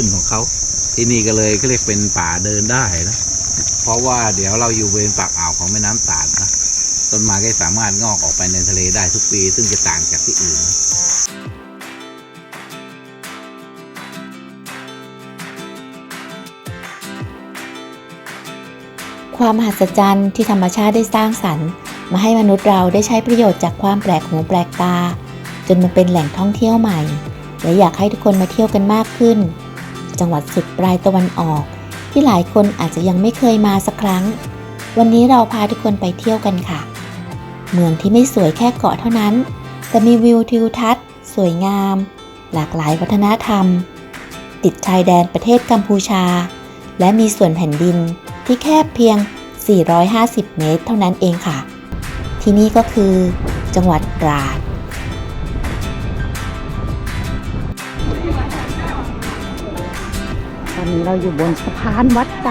ขึ้นของเขา ที่นี่ก็เลยก็เรียกเป็นป่าเดินได้นะ เพราะว่าเดี๋ยวเราอยู่บริเวณปากอ่าวของแม่น้ำตาดนะต้นไม้ก็สามารถงอกออกไปในทะเลได้ทุกปี ซึ่งจะต่างจากที่อื่นนะความมหัศจรรย์ที่ธรรมชาติได้สร้างสรรค์ มาให้มนุษย์เราได้ใช้ประโยชน์จากความแปลกหูแปลกตา จนมันเป็นแหล่งท่องเที่ยวใหม่ และอยากให้ทุกคนมาเที่ยวกันมากขึ้น จังหวัดสุดปลายตะวันออก ที่หลายคนอาจจะยังไม่เคยมาสักครั้ง วันนี้เราพาทุกคนไปเที่ยวกันค่ะ เมืองที่ไม่สวยแค่เกาะเท่านั้น แต่มีวิวทิวทัศน์ สวยงาม หลากหลายวัฒนธรรม ติดชายแดนประเทศกัมพูชา และมีส่วนแผ่นดินที่แคบเพียง 450 เมตร เท่านั้นเองค่ะ ที่นี่ก็คือ จังหวัดตราด นนี้เราอยู่บนสะพานวัดใจ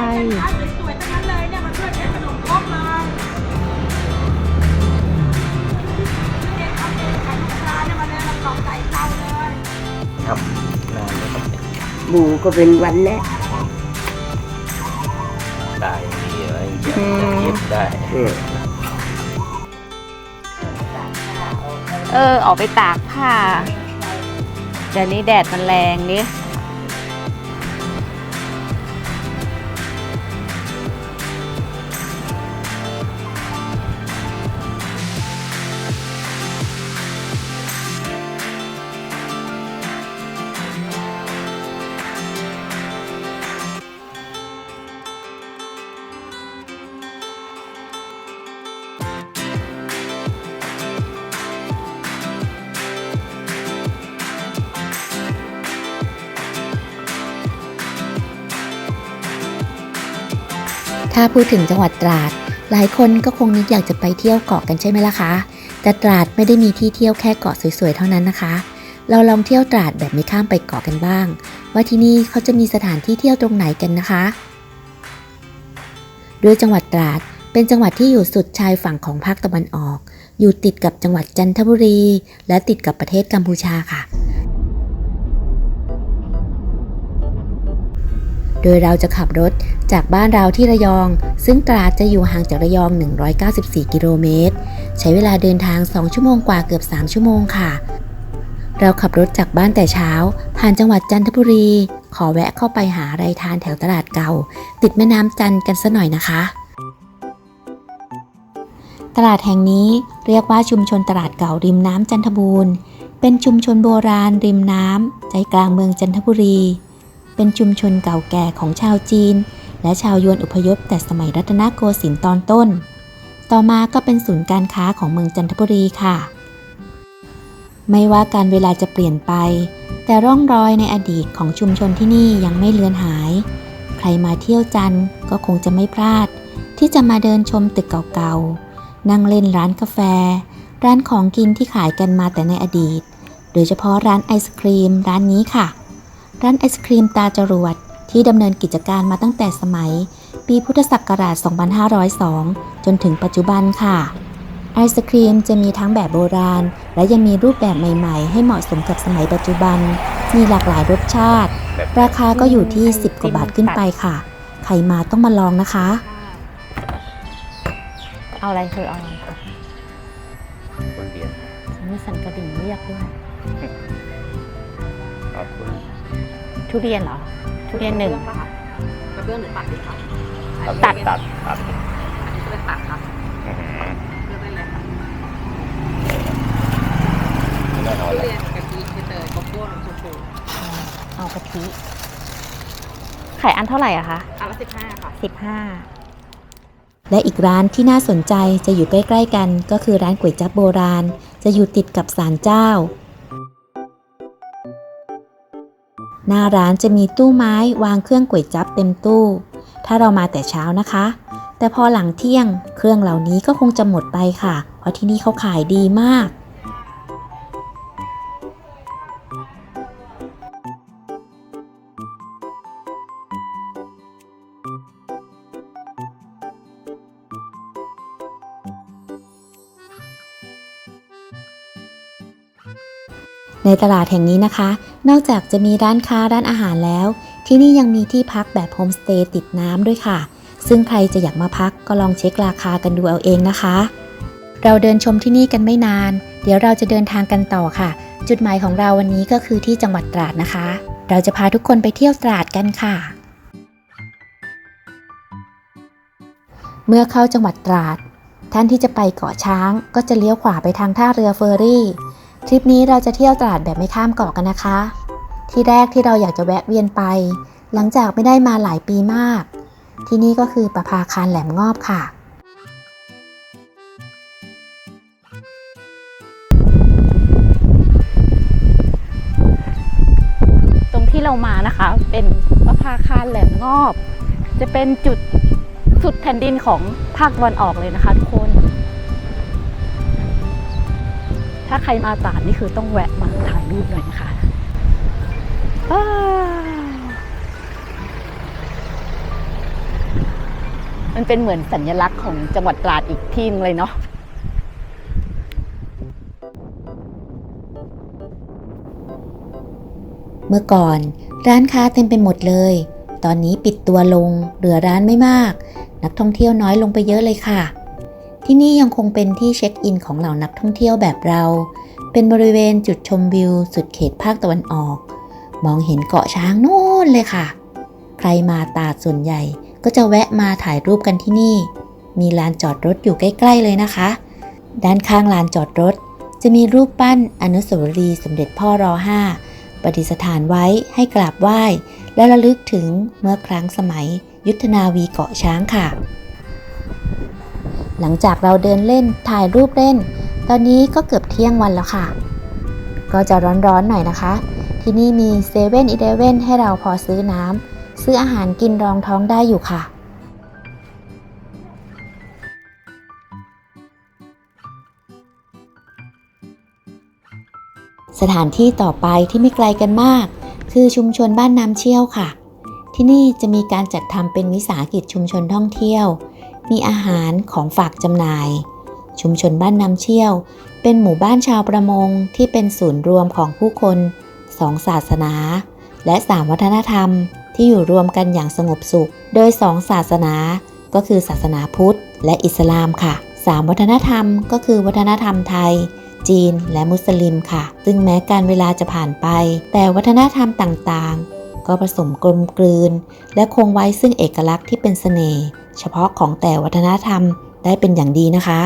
สวยๆทั้งนั้นเลยเนี่ยมาช่วยแกะขนมครกเลยเด็กเอาเด็กขายลูกค้าเนี่ยมาเลยมาตอกไก่เตาเลยครับนานไหมครับเนี่ยหมูก็เป็นวันแล้วได้ดีเลยยังเย็บได้เออเออออกไปตากผ้าเดี๋ยวนี้แดดมันแรงนี่ ถ้าพูดถึงจังหวัดตราด หลายคนก็คงนึกอยากจะไปเที่ยวเกาะกันใช่ไหมล่ะคะ แต่ตราดไม่ได้มีที่เที่ยวแค่เกาะสวยๆเท่านั้นนะคะ เราลองเที่ยวตราดแบบไม่ข้ามไปเกาะกันบ้าง ว่าที่นี่เขาจะมีสถานที่เที่ยวตรงไหนกันนะคะโดยจังหวัดตราดเป็นจังหวัดที่อยู่สุดชายฝั่งของภาคตะวันออก อยู่ติดกับจังหวัดจันทบุรี และติดกับประเทศกัมพูชาค่ะ โดยเราจะขับรถจากบ้านเราที่ระยอง ซึ่งตราดจะอยู่ห่างจากระยอง 194 กิโลเมตร ใช้เวลาเดินทาง 2 ชั่วโมงกว่าเกือบ 3 ชั่วโมงค่ะ เราขับรถจากบ้านแต่เช้า ผ่านจังหวัดจันทบุรี ขอแวะเข้าไปหาอะไรทานแถวตลาดเก่า ติดแม่น้ำจันกันสัหน่อยนะคะ ตลาดแห่งนี้เรียกว่าชุมชนตลาดเก่าริมน้ำจันทบูรณ์ เป็นชุมชนโบราณริมน้ำใจกลางเมืองจันทบุรี เป็นชุมชนเก่าแก่ของชาวจีน และชาวยวนอพยพแต่สมัยรัตนโกสินทร์ตอนต้น ต่อมาก็เป็นศูนย์การค้าของเมืองจันทบุรีค่ะ ไม่ว่าการเวลาจะเปลี่ยนไป แต่ร่องรอยในอดีตของชุมชนที่นี่ยังไม่เลือนหาย ใครมาเที่ยวจันทร์ก็คงจะไม่พลาด ที่จะมาเดินชมตึกเก่าๆ นั่งเล่นร้านกาแฟ ร้านของกินที่ขายกันมาแต่ในอดีต โดยเฉพาะร้านไอศครีมร้านนี้ค่ะ ร้านไอศครีมตาจรวด ที่ดำเนินกิจการมาตั้งแต่สมัย ปีพุทธศักราช 2502 จนถึงปัจจุบันค่ะ ไอศครีมจะมีทั้งแบบโบราณ และยังมีรูปแบบใหม่ๆ ให้เหมาะสมกับสมัยปัจจุบัน มีหลากหลายรสชาติ ราคาก็อยู่ที่ 10 กว่าบาทขึ้นไปค่ะ ใครมาต้องมาลองนะคะ เอาอะไรเธอเอาอะไรคะคนเดียวฉันมีสันกระดิ่งเรียกด้วยขอบคุณ ทุเรียนเหรอ ทุเรียนหนึ่งกระเบื้องหรือตัดดีคะตัดตัดตัดอันนี้เป็นตัดครับอื้อหือเลือกได้เลยครับไม่เอาทุเลยเรียนกะทิใบเตยโกโก้นมชมพูเอากะทิไข่อันเท่าไหร่อะคะอันละสิบห้าค่ะสิบห้าและอีกร้านที่น่าสนใจจะอยู่ใกล้ ๆ กัน ก็คือร้านก๋วยจั๊บโบราณ จะอยู่ติดกับศาลเจ้า หน้าร้านจะมีตู้ไม้วางเครื่องก๋วยจั๊บเต็มตู้ ถ้าเรามาแต่เช้านะคะ แต่พอหลังเที่ยงเครื่องเหล่านี้ก็คงจะหมดไปค่ะ เพราะที่นี่เขาขายดีมาก ในตลาดแห่งนี้นะคะ นอกจากจะมีร้านค้าร้านอาหารแล้ว ที่นี่ยังมีที่พักแบบโฮมสเตย์ติดน้ำด้วยค่ะ ซึ่งใครจะอยากมาพักก็ลองเช็คราคากันดูเอาเองนะคะ เราเดินชมที่นี่กันไม่นาน เดี๋ยวเราจะเดินทางกันต่อค่ะ จุดหมายของเราวันนี้ก็คือที่จังหวัดตราดนะคะ เราจะพาทุกคนไปเที่ยวตราดกันค่ะ เมื่อเข้าจังหวัดตราด ท่านที่จะไปเกาะช้างก็จะเลี้ยวขวาไปทางท่าเรือเฟอร์รี่ ทริปนี้เราจะเที่ยวตราดแบบไม่ข้ามเกาะกันนะคะ ที่แรกที่เราอยากจะแวะเวียนไป หลังจากไม่ได้มาหลายปีมาก ที่นี่ก็คือประภาคารแหลมงอบค่ะตรงที่เรามานะคะเป็นประภาคารแหลมงอบ จะเป็นจุดสุดแผ่นดินของภาคตะวันออกเลยนะคะทุกคน ถ้าใครมาตราดนี่คือต้องแวะมาถ่ายรูปหน่อยนะคะมันเป็นเหมือนสัญลักษณ์ของจังหวัดตราดอีกที่นึงเลยเนาะเมื่อก่อนร้านค้าเต็มไปหมดเลย ตอนนี้ปิดตัวลง เหลือร้านไม่มาก นักท่องเที่ยวน้อยลงไปเยอะเลยค่ะ ที่นี่ยังคงเป็นที่เช็คอินของเหล่านักท่องเที่ยวแบบเรา เป็นบริเวณจุดชมวิว สุดเขตภาคตะวันออก มองเห็นเกาะช้างโน่นเลยค่ะ ใครมาตาดส่วนใหญ่ก็จะแวะมาถ่ายรูปกันที่นี่ มีลานจอดรถอยู่ใกล้ ๆ เลยนะคะ ด้านข้างลานจอดรถ จะมีรูปปั้นอนุสาวรีย์สมเด็จพ่อรอห้าประดิษฐานไว้ให้กราบไหว้ และระลึกถึงเมื่อครั้งสมัย ยุทธนาวีเกาะช้างค่ะ หลังจากเราเดินเล่นถ่ายรูปเล่น ตอนนี้ก็เกือบเที่ยงวันแล้วค่ะ ก็จะร้อนๆหน่อยนะคะ ที่นี่มีเซเว่นอีเลเว่นให้เราพอซื้อน้ำซื้ออาหารกินรองท้องได้อยู่ค่ะสถานที่ต่อไปที่ไม่ไกลกันมาก คือชุมชนบ้านน้ำเชี่ยวค่ะ ที่นี่จะมีการจัดทำเป็นวิสาหกิจชุมชนท่องเที่ยว มีอาหารของฝากจำหน่าย ชุมชนบ้านน้ำเชี่ยว เป็นหมู่บ้านชาวประมงที่เป็นศูนย์รวมของผู้คนสองศาสนา และสามวัฒนธรรมที่อยู่รวมกันอย่างสงบสุข โดยสองศาสนาก็คือศาสนาพุทธและอิสลามค่ะสามวัฒนธรรมก็คือวัฒนธรรมไทย จีนและมุสลิมค่ะ ซึ่งแม้การเวลาจะผ่านไป แต่วัฒนธรรมต่างๆ ก็ผสมกลมกลืน และคงไว้ซึ่งเอกลักษณ์ที่เป็นเสน่ห์เฉพาะของแต่วัฒนธรรมได้เป็นอย่างดีนะคะ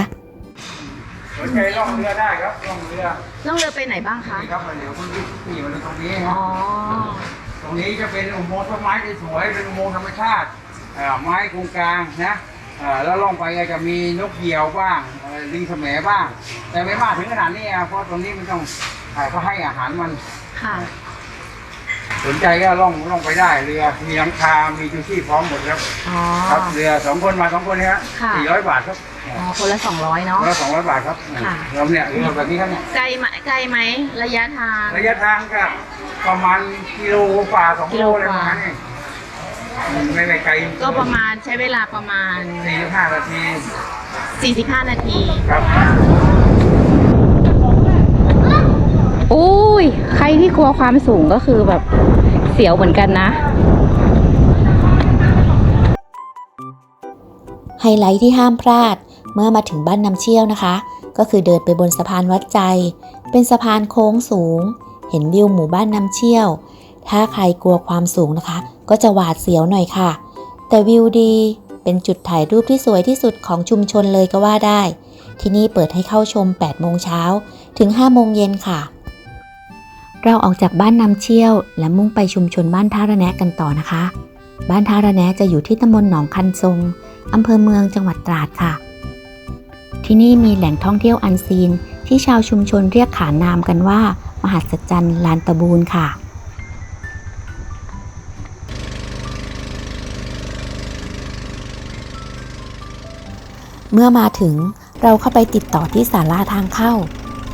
สนใจล่องเรือได้ครับล่องเรือล่องเรือไปไหนบ้างคะนี่ครับเดี๋ยวคุณขี่มาตรงนี้อ๋อตรงนี้จะเป็นอุโมงค์ต้นไม้ที่สวยเป็นอุโมงค์ธรรมชาติเอ่อไม้โครงกลางนะเอ่อแล้วล่องไปก็จะมีนกเหยี่ยวบ้างเอ่อลิงแสมบ้าง แต่ไม่มากถึงขนาดนี้อะเพราะตรงนี้มันต้องเอ่อเขาให้อาหารมันค่ะ สนใจก็ล่องล่องไปได้เรือ มีหลังคา มีชูชีพพร้อมหมดครับอ๋อ ครับเรือสองคนมาสองคนเนี่ยค่ะ สี่ร้อยบาทครับอ๋อคนละสองร้อยเนาะคนละสองร้อยบาทครับค่ะ เราเนี่ยเรือแบบนี้ครับเนี่ยไกลไหมไกลไหมระยะทาง ระยะทางก็ประมาณกิโลกว่าสองกิโลโลอะไรกปว่า ระมาณนี้ไม่ไม่ไกลก็ประมาณใช้เวลาประมาณ สี่ห้านาที45 นาที ครับอุ้ ย ใครที่กลัวความสูงก็คือแบบเสียวเหมือนกันนะ ไฮไลท์ที่ห้ามพลาดเมื่อมาถึงบ้านน้ำเชี่ยวนะคะ ก็คือเดินไปบนสะพานวัดใจ เป็นสะพานโค้งสูง เห็นวิวหมู่บ้านน้ำเชี่ยว ถ้าใครกลัวความสูงนะคะ ก็จะหวาดเสียวหน่อยค่ะ แต่วิวดีเป็นจุดถ่ายรูปที่สวยที่สุดของชุมชนเลยก็ว่าได้ ที่นี่เปิดให้เข้าชม 8 โมงเช้าถึง 5 โมงเย็นค่ะ เราออกจากบ้านน้ำเชี่ยว และมุ่งไปชุมชนบ้านท่าระแนะกันต่อนะคะ บ้านท่าระแนะจะอยู่ที่ตำบลหนองคันทรงอำเภอเมืองจังหวัดตราดค่ะ ที่นี่มีแหล่งท่องเที่ยวอันซีน ที่ชาวชุมชนเรียกขานนามกันว่า มหัศจรรย์ลานตะบูนค่ะเมื่อมาถึงเราเข้าไปติดต่อที่ศาลาทางเข้า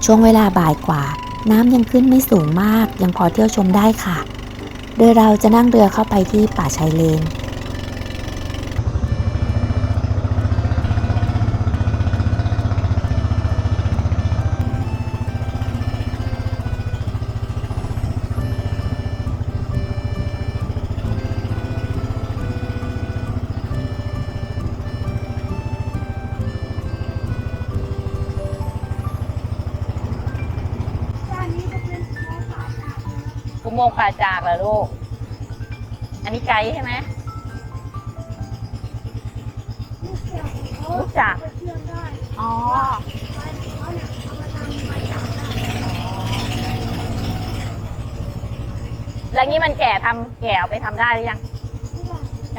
ช่วงเวลาบ่ายกว่า น้ำยังขึ้นไม่สูงมากยังพอเที่ยวชมได้ค่ะ โดยเราจะนั่งเรือเข้าไปที่ป่าชายเลน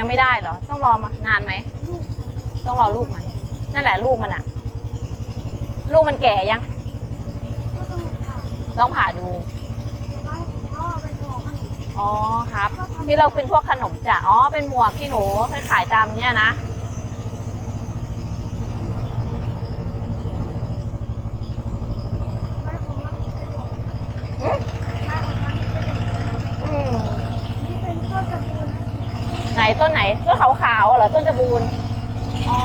ยังไม่ได้เหรอ ต้องรอมานานไหม ต้องรอลูกมัน นั่นแหละลูกมันอะลูกมันแก่ยัง ต้องผ่าดู อ๋อครับ ที่เราเป็นพวกขนมจ้ะ อ๋อ เป็นหมวกที่หนูเคยขายตามเนี้ยนะ อืมไหนต้นไหนต้นขาวๆ เหรอต้นจบูนอ๋อ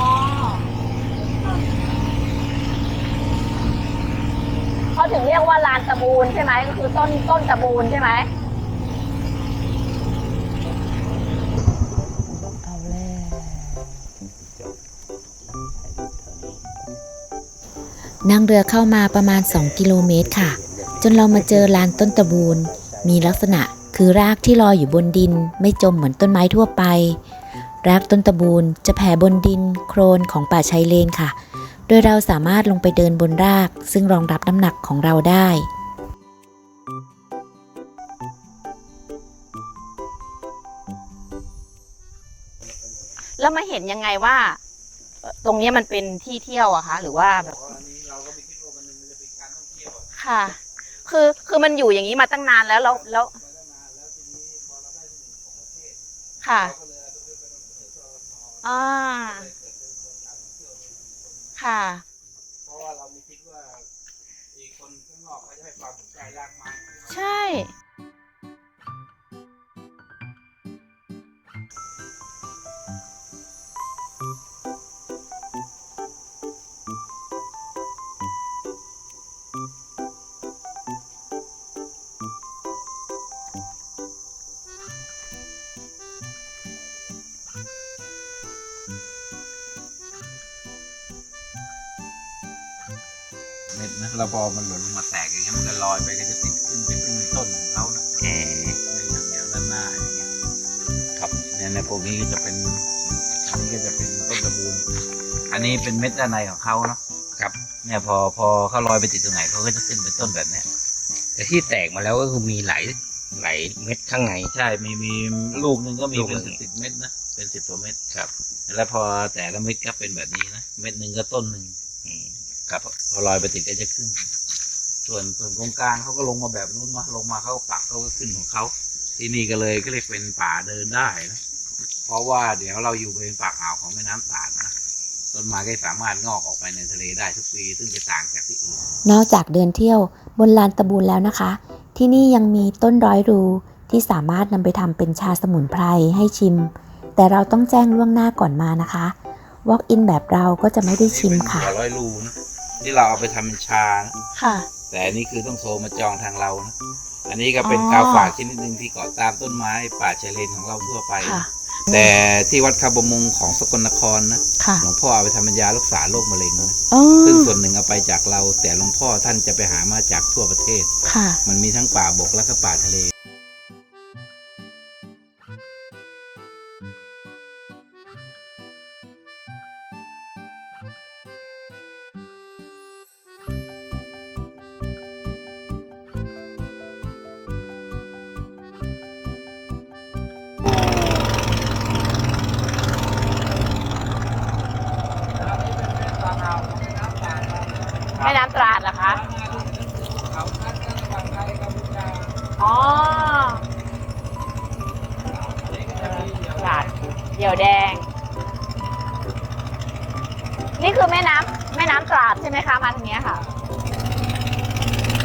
เขาถึงเรียกว่าลานตะบูนใช่ไหมก็คือต้นต้นตะบูนใช่ไหมเอาแล้วนั่งเรือเข้ามาประมาณ 2 กิโลเมตรค่ะ จนเรามาเจอลานต้นตะบูนมีลักษณะคือรากที่ลอยอยู่บนดิน ไม่จมเหมือนต้นไม้ทั่วไป รากต้นตะบูนจะแผ่บนดินโครนของป่าชายเลนค่ะ โดยเราสามารถลงไปเดินบนราก ซึ่งรองรับน้ำหนักของเราได้ แล้วมาเห็นยังไงว่า ตรงนี้มันเป็นที่เที่ยวอะคะ หรือว่าแบบค่ะ คือคือมันอยู่อย่างนี้มาตั้งนานแล้วแล้วแล้วมาตั้งนานแล้วทีนี้พอเราได้ที่หนึ่งของประเทศค่ะ อ่าเลยเกิดเป็นการท่องเที่ยวในชุมชนค่ะ เพราะว่าเราไม่คิดว่าอีกคนข้างนอกเขาจะให้ความสนใจรากไม้ ใช่ เม็ดนะแล้วพอมันหล่นลงมาแตกอย่างเงี้ยมันก็ลอยไปก็จะติดขึ้นไปขึ้นต้นของเขานะในอย่างแนวด้านหน้าอย่างเงี้ยครับเนี่ยในพวกนี้ก็จะเป็นอันนี้ก็จะเป็นต้นตะบูนอันนี้เป็นเม็ดด้านในของเขาเนาะครับ เนี่ยพอพอเขาลอยไปติดตรงไหนเขาก็จะขึ้นเป็นต้นแบบเนี้ยแต่ที่แตกมาแล้วก็คือมีหลายหลายเม็ดข้างใน ใช่มีมีลูกหนึงก็มีลูกเป็นหนึ่สิบงสิบเม็ดนะเป็นสิบกว่าเม็ดครับ แล้วพอแต่ละเม็ดก็เป็นแบบนี้นะเม็ดหนึ่งก็ต้นหนึ่งอืมครับพ อลอยไปติดก็จะขึ้น ส่วนส่วนตรงกลางเขาก็ลงมาแบบนู้นมาลงมาเขาก็ปักเขาก็ขึ้นของเขาที่นี่ก็เลยก็เรียกเป็นป่าเดินได้นะเพราะว่าเดี๋ยวเราอยู่บริเวณปากอ่าวของแม่น้ำตาดนะต้นไม้ก็สามารถงอกออกไปในทะเลได้ทุกปี ซึ่งจะต่างจากที่อื่นนอกจากเดินเที่ยวบนลานตะบูนแล้วนะคะ ที่นี่ยังมีต้นร้อยรูที่สามารถนำไปทำเป็นชาสมุนไพรให้ชิม แต่เราต้องแจ้งล่วงหน้าก่อนมานะคะ Walk in แบบเราก็จะไม่ได้ชิมค่ะนี่เป็นหัวร้อยรูนะ ที่เราเอาไปทำเป็นชานะค่ะ แต่อันนี้คือต้องโทรมาจองทางเรานะอันนี้ก็เป็นอ๋อ กาวฝากชนิดหนึ่งที่เกาะตามต้นไม้ป่าชายเลนของเราทั่วไป ค่ะ แต่ที่วัดคาบมงของสกลนครนะค่ะหลวงพ่อเอาไปทำเป็นยารักษาโรคมะเร็งนะอ๋อซึ่งส่วนหนึ่งเอาไปจากเรา แต่หลวงพ่อท่านจะไปหามาจากทั่วประเทศ ค่ะ มันมีทั้งป่าบกและก็ป่าทะเล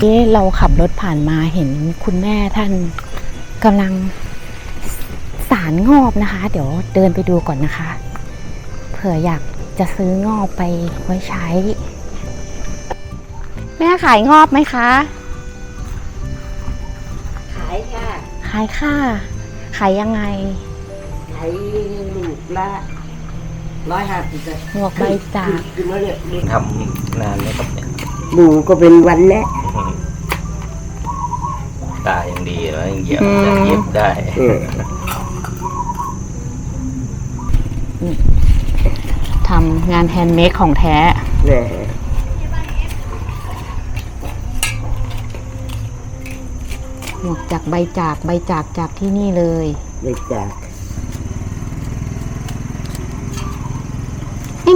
เอ๊ะเราขับรถผ่านมาเห็นคุณแม่ท่านกำลังสารงอบนะคะ เดี๋ยวเดินไปดูก่อนนะคะ เผื่ออยากจะซื้องอบไปไว้ใช้ แม่ขายงอบไหมคะ ขายค่ะ ขายค่ะ ขายยังไง ขายลูกละร้อยห้าสิบหมวกใบจากคือมาเนี่ยทำนานไหมครับเนี่ยดูก็เป็นวันแน่ตายังดีแล้วยังเหยียบยังเย็บได้ทำงานแฮนด์เมดของแท้หมวกจากใบจากใบจากจากที่นี่เลยเลยจาก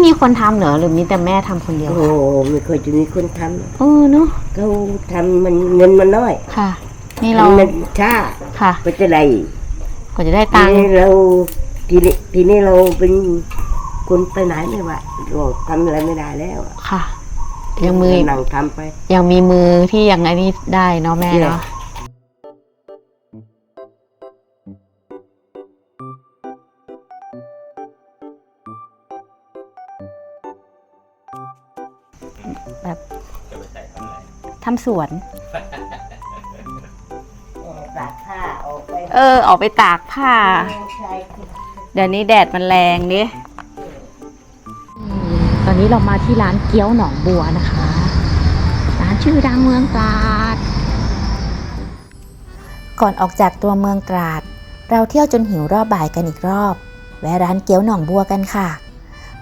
ม่มีคนทำเหรอหรือมีแต่แม่ทำคนเดียวโอ้โหไม่เคยจะมีคนทเออเนาะำเขาทำมันเงินมันน้อยค่ะ นี่เรามันช้าค่ะก็จะได้กว่าจะได้ทีตังค์นี้เราทีนี้ทีนี้เราเป็นคนไปไหนไม่ว่าเราทำอะไรไม่ได้แล้วอะค่ะ ยังมือนั่งทำไป ยังมีมือที่ยังไงนี่ได้เนาะแม่เนาะ ทำสวน ตากผ้าออกไปเออ ออกไปตากผ้า ใช่เดี๋ยวนี้แดดมันแรงดิตอนนี้เรามาที่ร้านเกี๊ยวหนองบัวนะคะ ร้านชื่อดังเมืองตราด ก่อนออกจากตัวเมืองตราด เราเที่ยวจนหิวรอบบ่ายกันอีกรอบ แวะร้านเกี๊ยวหนองบัวกันค่ะ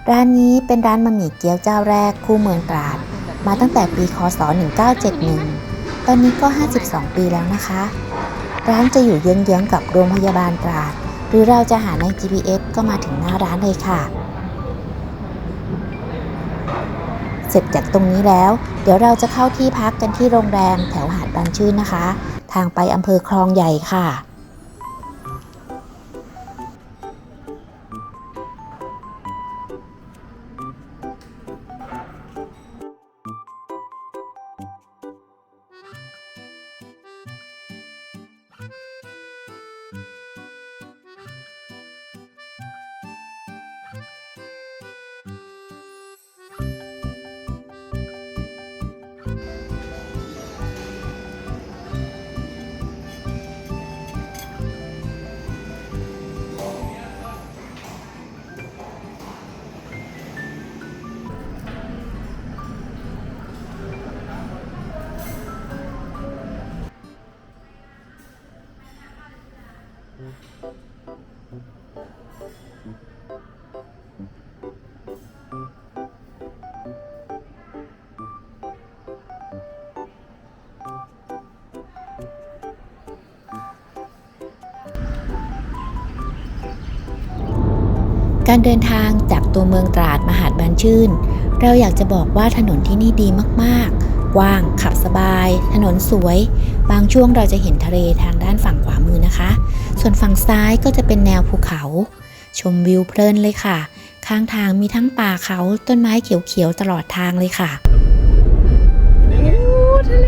ร้านนี้เป็นร้านบะหมี่เกี๊ยวเจ้าแรกคู่เมืองตราด มาตั้งแต่ปีคศ 1971 ตอนนี้ก็ 52 ปีแล้วนะคะ ร้านจะอยู่เยื้องๆกับโรงพยาบาลตราด หรือเราจะหาใน GPS ก็มาถึงหน้าร้านเลยค่ะ เสร็จจากตรงนี้แล้ว เดี๋ยวเราจะเข้าที่พักกันที่โรงแรมแถวหาดบานชื่นนะคะ ทางไปอำเภอคลองใหญ่ค่ะ การเดินทางจากตัวเมืองตราดมาหาดบานชื่น เราอยากจะบอกว่าถนนที่นี่ดีมากๆ กว้างขับสบาย ถนนสวย บางช่วงเราจะเห็นทะเลทางด้านฝั่งขวามือนะคะ ส่วนฝั่งซ้ายก็จะเป็นแนวภูเขา ชมวิวเพลินเลยค่ะ ข้างทางมีทั้งป่าเขาต้นไม้เขียวๆตลอดทางเลยค่ะทะเล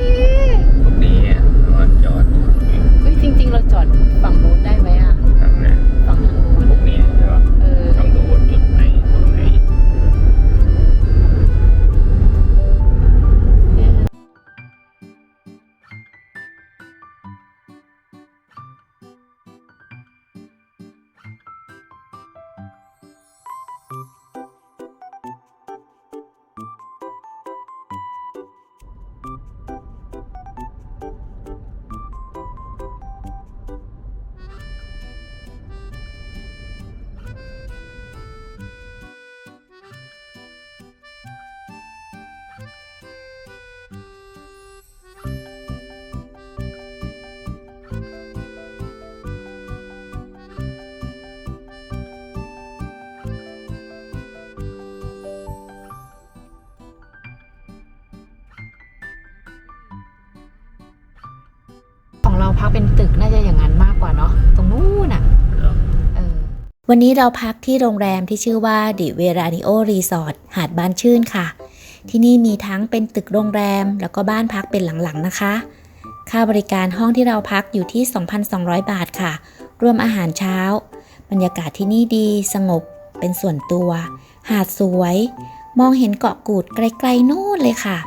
พักเป็นตึกน่าจะอย่างนั้นมากกว่าเนาะตรงนู้นอะเออวันนี้เราพักที่โรงแรมที่ชื่อว่าดิเวรานิโอรีสอร์ทหาดบานชื่นค่ะ ที่นี่มีทั้งเป็นตึกโรงแรม แล้วก็บ้านพักเป็นหลังๆนะคะ ค่าบริการห้องที่เราพักอยู่ที่ 2,200 บาทค่ะ รวมอาหารเช้า บรรยากาศที่นี่ดีสงบเป็นส่วนตัว หาดสวย มองเห็นเกาะกูดไกลๆโน่นเลยค่ะ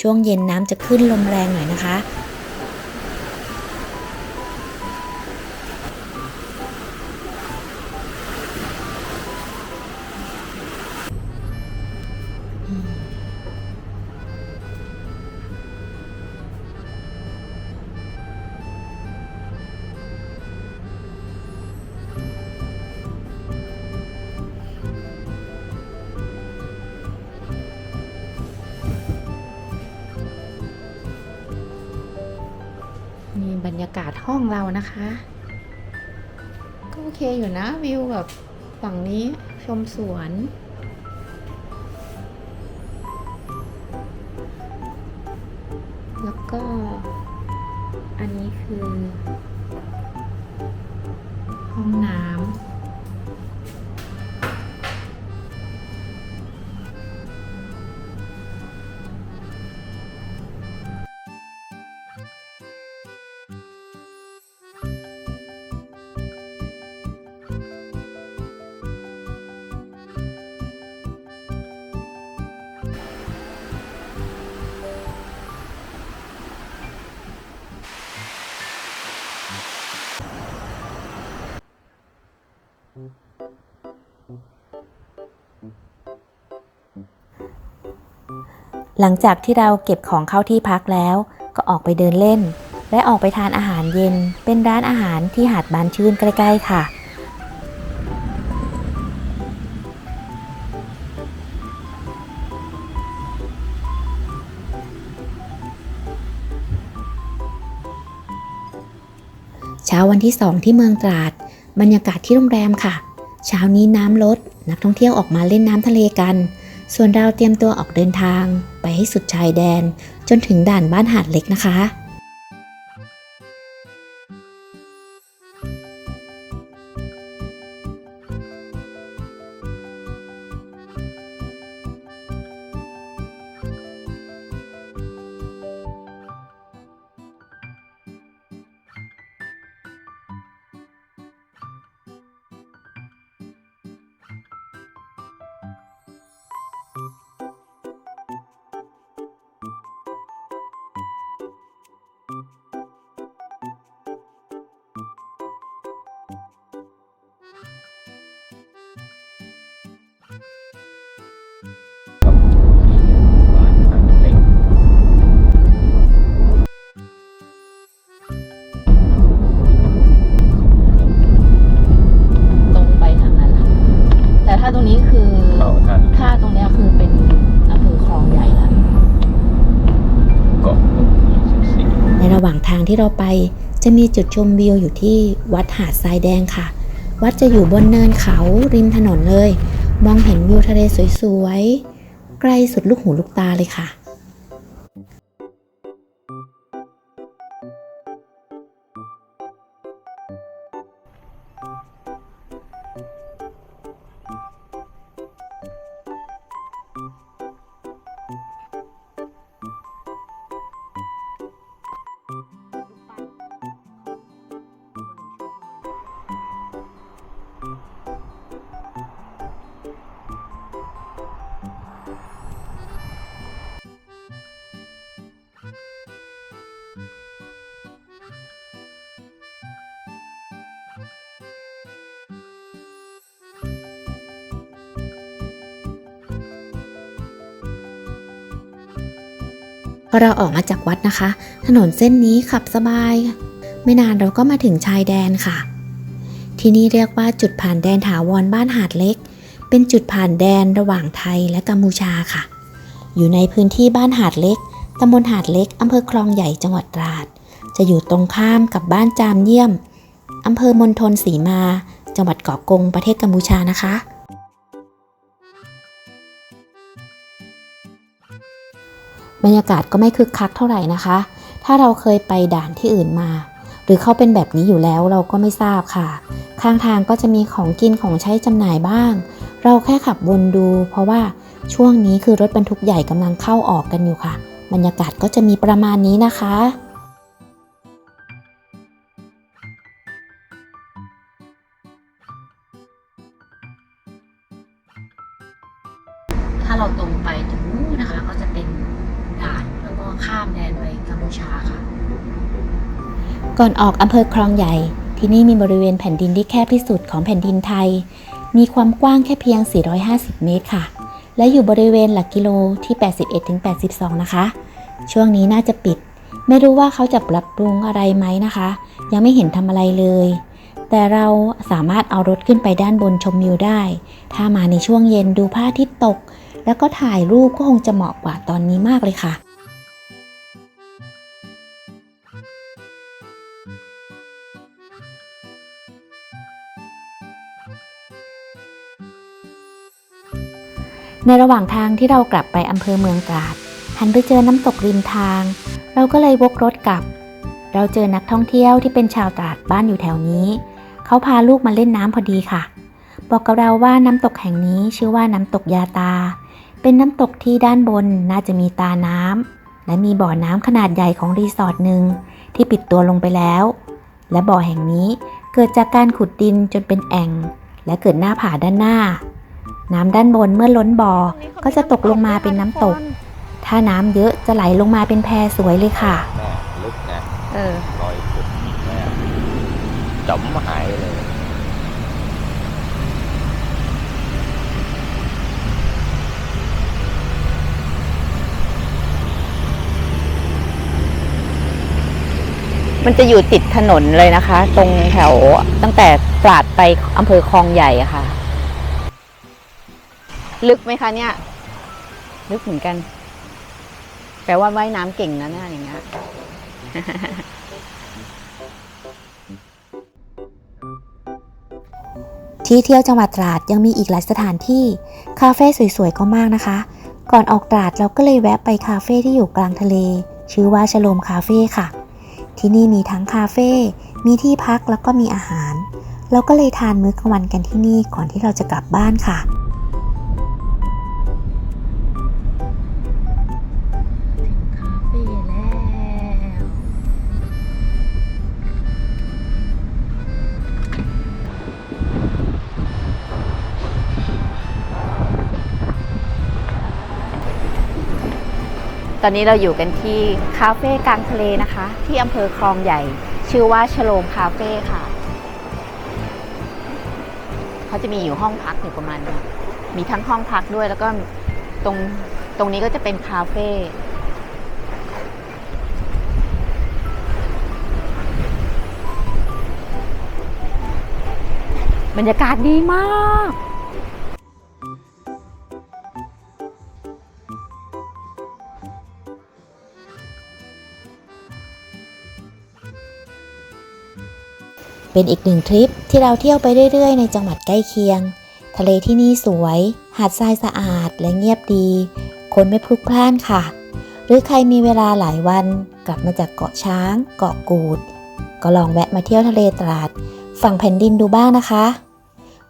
ช่วงเย็นน้ำจะขึ้นลมแรงหน่อยนะคะ ยากาศห้องเรานะคะ ก็โอเคอยู่นะวิวแบบฝั่งนี้ชมสวน หลังจากที่เราเก็บของเข้าที่พักแล้ว ก็ออกไปเดินเล่น และออกไปทานอาหารเย็น เป็นร้านอาหารที่หาดบานชื่นใกล้ ๆ ค่ะ เช้าวันที่สองที่เมืองตราด บรรยากาศที่โรงแรมค่ะ เช้านี้น้ำลด นักท่องเที่ยวออกมาเล่นน้ำทะเลกัน ส่วนเราเตรียมตัวออกเดินทาง ไปให้สุดชายแดน จนถึงด่านบ้านหาดเล็กนะคะ ที่เราไป จะมีจุดชมวิวอยู่ที่วัดหาดทรายแดงค่ะ วัดจะอยู่บนเนินเขาริมถนนเลย มองเห็นวิวทะเลสวยๆ ไกลสุดลูกหูลูกตาเลยค่ะ พอเราออกมาจากวัดนะคะ ถนนเส้นนี้ขับสบาย ไม่นานเราก็มาถึงชายแดนค่ะ ที่นี่เรียกว่าจุดผ่านแดนถาวรบ้านหาดเล็ก เป็นจุดผ่านแดนระหว่างไทยและกัมพูชาค่ะ อยู่ในพื้นที่บ้านหาดเล็กตำบลหาดเล็กอำเภอคลองใหญ่จังหวัดตราด จะอยู่ตรงข้ามกับบ้านจามเยี่ยมอำเภอมณฑลศรีมา จังหวัดเกาะกงประเทศกัมพูชานะคะ บรรยากาศก็ไม่คึกคักเท่าไหร่นะคะ ถ้าเราเคยไปด่านที่อื่นมา หรือเขาเป็นแบบนี้อยู่แล้วเราก็ไม่ทราบค่ะ ข้างทางก็จะมีของกินของใช้จำหน่ายบ้าง เราแค่ขับวนดู เพราะว่าช่วงนี้คือรถบรรทุกใหญ่กำลังเข้าออกกันอยู่ค่ะ บรรยากาศก็จะมีประมาณนี้นะคะถ้าเราตรงไปตรงนู้นนะคะ ก็จะเป็น ข้ามแดนไปกัมพูชาค่ะ ก่อนออกอำเภอคลองใหญ่ ที่นี่มีบริเวณแผ่นดินที่แคบที่สุดของแผ่นดินไทย มีความกว้างแค่เพียง 450 เมตรค่ะ และอยู่บริเวณหลักกิโลที่ 81-82 นะคะ ช่วงนี้น่าจะปิด ไม่รู้ว่าเขาจะปรับปรุงอะไรไหมนะคะ ยังไม่เห็นทำอะไรเลย แต่เราสามารถเอารถขึ้นไปด้านบนชมวิวได้ ถ้ามาในช่วงเย็นดูพระอาทิตย์ตกแล้วก็ถ่ายรูปก็คงจะเหมาะกว่าตอนนี้มากเลยค่ะ ในระหว่างทางที่เรากลับไปอำเภอเมืองตราด หันไปเจอน้ำตกริมทาง เราก็เลยวกรถกลับ เราเจอนักท่องเที่ยวที่เป็นชาวตราดบ้านอยู่แถวนี้ เขาพาลูกมาเล่นน้ำพอดีค่ะ บอกกับเราว่าน้ำตกแห่งนี้ชื่อว่าน้ำตกยาตา เป็นน้ำตกที่ด้านบนน่าจะมีตาน้ำและมีบ่อน้ำขนาดใหญ่ของรีสอร์ทหนึ่งที่ปิดตัวลงไปแล้ว และบ่อแห่งนี้เกิดจากการขุดดินจนเป็นแอ่ง และเกิดหน้าผาด้านหน้า น้ำด้านบนเมื่อล้นบ่อก็จะตกลงมาเป็นน้ำตก ถ้าน้ำเยอะจะไหลลงมาเป็นแพสวยเลยค่ะ แม่ลึกนะเออรอยขุดแม่จมหายเลย มันจะอยู่ติดถนนเลยนะคะ ตรงแถวตั้งแต่ตราดไปอำเภอคลองใหญ่อะค่ะ ลึกไหมคะเนี่ย ลึกเหมือนกัน แปลว่าว่ายน้ำเก่งนะเนี่ยอย่างเงี้ยที่เที่ยวจังหวัดตราดยังมีอีกหลายสถานที่ คาเฟ่สวยๆก็มากนะคะ ก่อนออกตราดเราก็เลยแวะไปคาเฟ่ที่อยู่กลางทะเล ชื่อว่าชโลมคาเฟ่ค่ะ ที่นี่มีทั้งคาเฟ่มีที่พักแล้วก็มีอาหาร เราก็เลยทานมื้อกลางวันกันที่นี่ก่อนที่เราจะกลับบ้านค่ะ ตอนนี้เราอยู่กันที่คาเฟ่กลางทะเลนะคะ ที่อำเภอคลองใหญ่ ชื่อว่าชโลมคาเฟ่ค่ะ เขาจะมีอยู่ห้องพักอยู่ประมาณนี้มีทั้งห้องพักด้วยแล้วก็ตรงตรงนี้ก็จะเป็นคาเฟ่บรรยากาศดีมาก เป็นอีกหนึ่งทริปที่เราเที่ยวไปเรื่อย ๆ ในจังหวัดใกล้เคียง ทะเลที่นี่สวย หาดทรายสะอาดและเงียบดี คนไม่พลุกพล่านค่ะ หรือใครมีเวลาหลายวันกลับมาจากเกาะช้าง เกาะกูด ก็ลองแวะมาเที่ยวทะเลตราด ฝั่งแผ่นดินดูบ้างนะคะ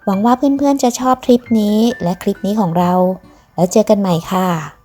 หวังว่าเพื่อนๆจะชอบทริปนี้และคลิปนี้ของเรา แล้วเจอกันใหม่ค่ะ